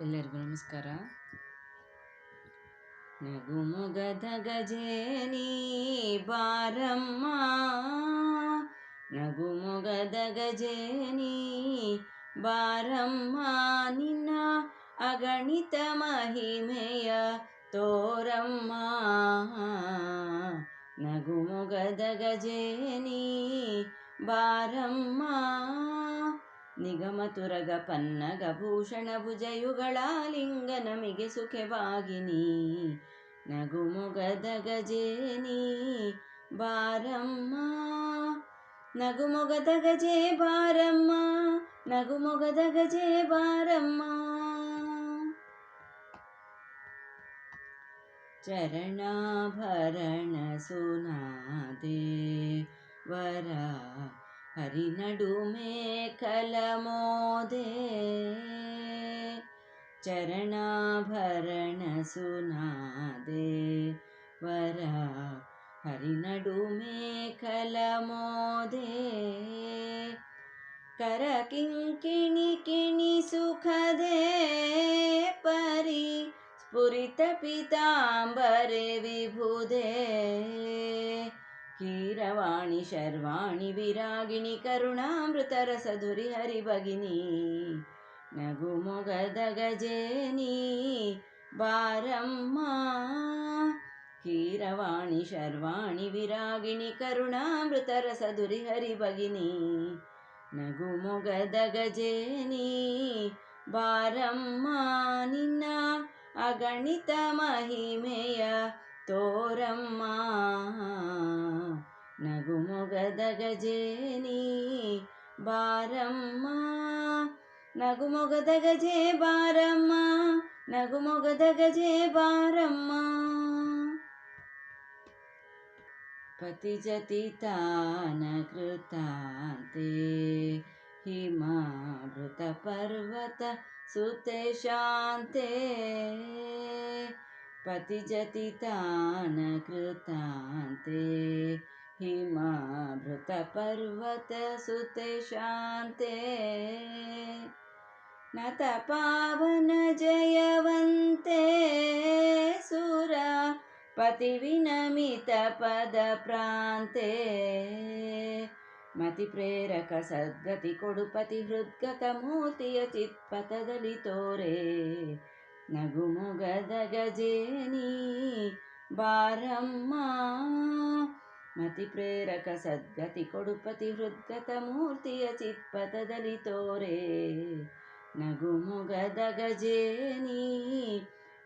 ಎಲ್ಲರಿಗೂ ನಮಸ್ಕಾರ. ನಗುಮೊಗದ ಗಜೇನಿ ಬಾರಮ್ಮ. ನಗುಮೊಗದ ಗಜೇನಿ ಬಾರಮ್ಮ. ನಿನ್ನ ಅಗಣಿತ ಮಹಿಮೆಯ ತೋರಮ್ಮ. ನಗುಮೊಗದ ಗಜೇನಿ ಬಾರಮ್ಮ. ನಿಗಮ ತುರಗ ಪನ್ನಗ ಭೂಷಣ ಭುಜಯುಗಳ ಲಿಂಗ ನಮಿಗೆ ಸುಖವಾಗಿನಿ ನಗುಮೊಗದ ಗಜೇನಿ ಬಾರಮ್ಮ ನಗುಮೊಗದ ಗಜೆ ಬಾರಮ್ಮ ನಗುಮೊಗದ ಗಜೆ ಬಾರಮ್ಮ ಚರಣಾಭರಣ ಸುನಾದೆ ವರ हरिनडुमे कलमोदे चरणाभरणसुनादे वरा हरिनडुमे कलमोदे मोदे सुखदे परि स्फुरितपिताम्बरे विभुदे ಕೀರವಾಣಿ ಶರ್ವಾಣಿ, ವಿರಾಗಿಣಿ ಕರುಣಾಮೃತ ರಸಧುರಿ ಹರಿಭಗಿನಿ ನಗುಮೊಗದ ಗಜೇನಿ, ಬಾರಮ್ಮ ಕೀರವಾಣಿ ಶರ್ವಾಣಿ, ವಿರಾಗಿಣಿ ಕರುಣಾಮೃತ ರಸಧುರಿ ಹರಿಭಗಿನಿ ನಗುಮೊಗದ ಗಜೇನಿ, ಬಾರಮ್ಮ, ನಿನ್ನ ಅಗಣಿತ ಮಹಿಮೆಯ ತೋರಮ್ಮ. नगुमोगदगजे नी నగుమొగదగజే नगु నగుమొగదగజే बारम्मा। नगमोगदगजे बारम्मा। कृतान्ते हिमामृतपर्वत सुते शान्ते। पति कृतान्ते ಹಿಮಾವೃತ ಪರ್ವತ ಸುತೆ ಶಾಂತೆ. ನತ ಪಾವನ ಜಯವಂತೆ. ಸುರ ಪತಿ ವಿನಮಿತ ಪದ ಪ್ರಾಂತೆ. ಮತಿ ಪ್ರೇರಕ ಸದ್ಗತಿ ಕೊಡುಪತಿ ಹೃದ್ಗತ ಮೂರ್ತಿಯ ಚಿತ್ಪಥದಲ್ಲಿ ತೋರೆ. ನಗುಮುಗದ ಗಜೇನಿ ಬಾರಮ್ಮ. ಮತಿ ಪ್ರೇರಕ ಸದ್ಗತಿ ಕೊಡುಪತಿ ಹೃದ್ಗತ ಮೂರ್ತಿಯ ಚಿತ್ಪಥದಲ್ಲಿ ತೋರೆ. ನಗುಮೊಗದ ಗಜೇನಿ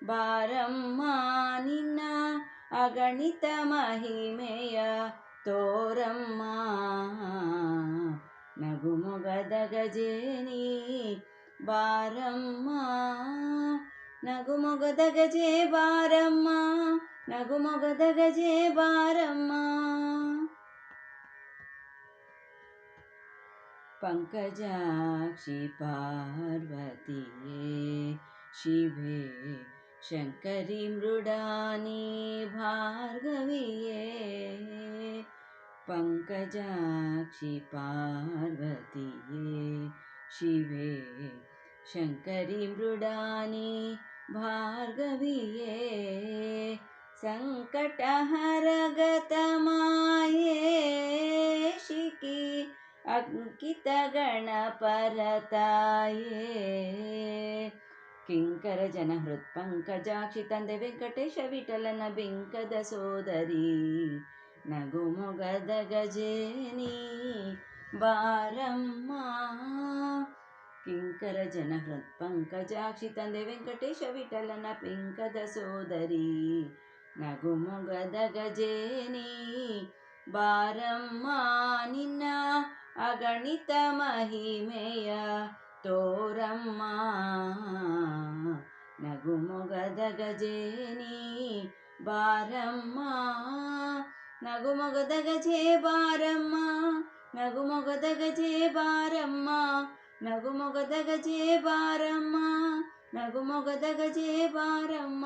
ಬಾರಮ್ಮ ನಿನ್ನ ಅಗಣಿತ ಮಹಿಮೆಯ ತೋರಮ್ಮ. ನಗುಮೊಗದ ಗಜೇನಿ ಬಾರಮ್ಮ. ನಗುಮೊಗದ ಗಜೆ, ಬಾರಮ್ಮ. నగుమొగద గజే బారమ్మ పంకజాక్షి పార్వతీ శివే శంకరి మృడాని భార్గవీయే పంకజాక్షి పార్వతీ शिवे शङ्करी मृडानि भार्गवीये सङ्कटहरगतमायेशिकि अङ्कितगणपरताये। किङ्करजनहृत्पङ्कजाक्षि तन्दे वेङ्कटेशविठलन बिङ्कदसोदरी नगु मुगदगजनी बारम्मा। किङ्करजनहृत्पङ्कजाक्षि तन्दे वेङ्कटेशविठलन पिङ्कदसोदरी ಬಾರಮ್ಮ ಕಿಂಕರ ಜನ ಹೃತ್ಪಂಕಜಾಕ್ಷಿ ತಂದೆ ವೆಂಕಟೇಶ ವಿಠಲನ ಪಿಂಕದ ಸೋದರಿ ನಗುಮೊಗದ ಗಜೇನಿ ಬಾರಮ್ಮ ನಿನ್ನ ಅಗಣಿತ ಮಹಿಮೆಯ ತೋರಮ್ಮ ನಗುಮೊಗದ ಗಜೇನಿ ಬಾರಮ್ಮ ನಗುಮೊಗದ ಗಜೆ ಬಾರಮ್ಮ ನಗುಮೊಗದ ಗಜೆ ಬಾರಮ್ಮ ನಗುಮೊಗದ ಗಜೆ ಬಾರಮ್ಮ ನಗುಮೊಗದ ಗಜೆ ಬಾರಮ್ಮ